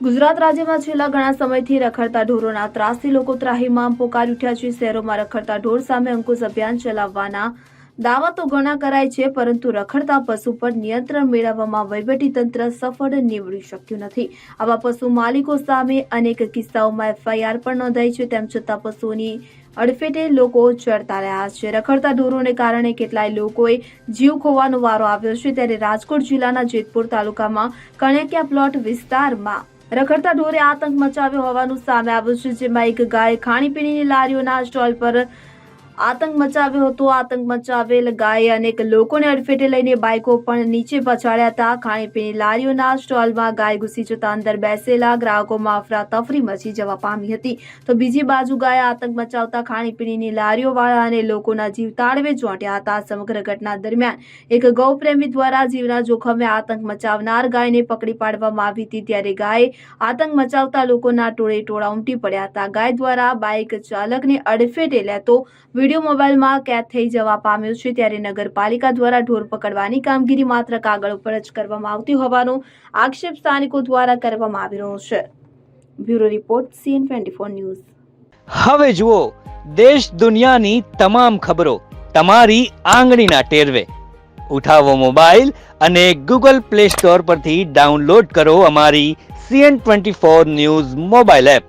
ગુજરાત રાજ્યમાં છેલ્લા ઘણા સમયથી રખડતા ઢોરોના ત્રાસથી લોકો ત્રાહીમામ પોકારી ઉઠ્યા છે. શહેરોમાં રખડતા ઢોર સામે અંકુશ અભિયાન ચલાવવાના દાવા તો ઘણા કરાય છે, પરંતુ રખડતા પશુ પર નિયંત્રણ મેળવવામાં વહીવટીતંત્ર સફળ નીવડી શક્યું નથી. આવા પશુ માલિકો સામે અનેક કિસ્સાઓમાં એફઆઈઆર પણ નોંધાઈ છે. તેમ છતાં પશુઓની અડફેટે લોકો ચડતા રહ્યા છે. રખડતા ઢોરોને કારણે કેટલાય લોકોએ જીવ ખોવાનો વારો આવ્યો છે. ત્યારે રાજકોટ જિલ્લાના જેતપુર તાલુકામાં કણેકિયા પ્લોટ વિસ્તારમાં રખડતા ઢોરે આતંક મચાવ્યો હોવાનું સામે આવ્યું છે, જેમાં એક ગાય ખાણીપીણીની લારીઓના સ્ટોલ પર આતંક મચાવ્યો હતો, આતંક મચાવેલ ગાયે અનેક લોકોને અડફેટે લઈને બાઇકો પણ નીચે પછાડ્યા હતા. ખાણીપીણી લારીઓના સ્ટોલમાં ગાય ઘૂસી જતા અંદર બેસેલા ગ્રાહકોમાં અફરાતફરી મચી જવા પામી હતી. તો બીજી બાજુ ગાયે આતંક મચાવતા ખાણીપીણીની લારીઓવાળા અને લોકોના જીવ તાળવે ચોંટ્યા હતા. સમગ્ર ઘટના દરમિયાન એક ગૌપ્રેમી દ્વારા જીવના જોખમે આતંક મચાવનાર ગાયને પકડી પાડવામાં આવી હતી. ત્યારે ગાય આતંક મચાવતા લોકોના ટોળે ટોળા ઉમટી પડ્યા હતા. ગાય દ્વારા બાઇક ચાલકને અડફેટે લેતો વીડિયો મોબાઈલમાં કેદ થઈ જવા પામ્યો છે ત્યારે નગરપાલિકા દ્વારા ઢોર પકડવાની કામગીરી માત્ર કાગળ ઉપર જ કરવામાં આવતી હોવાનો આક્ષેપ સ્થાનિકો દ્વારા કરવામાં આવી રહ્યો છે. Bureau report C N twenty four news. હવે જુઓ, દેશ દુનિયાની તમામ ખબરો તમારી આંગળીના ટેરવે. ઉઠાવો મોબાઈલ અને ગૂગલ પ્લે સ્ટોર પરથી ડાઉનલોડ કરો અમારી C N twenty four news mobile app.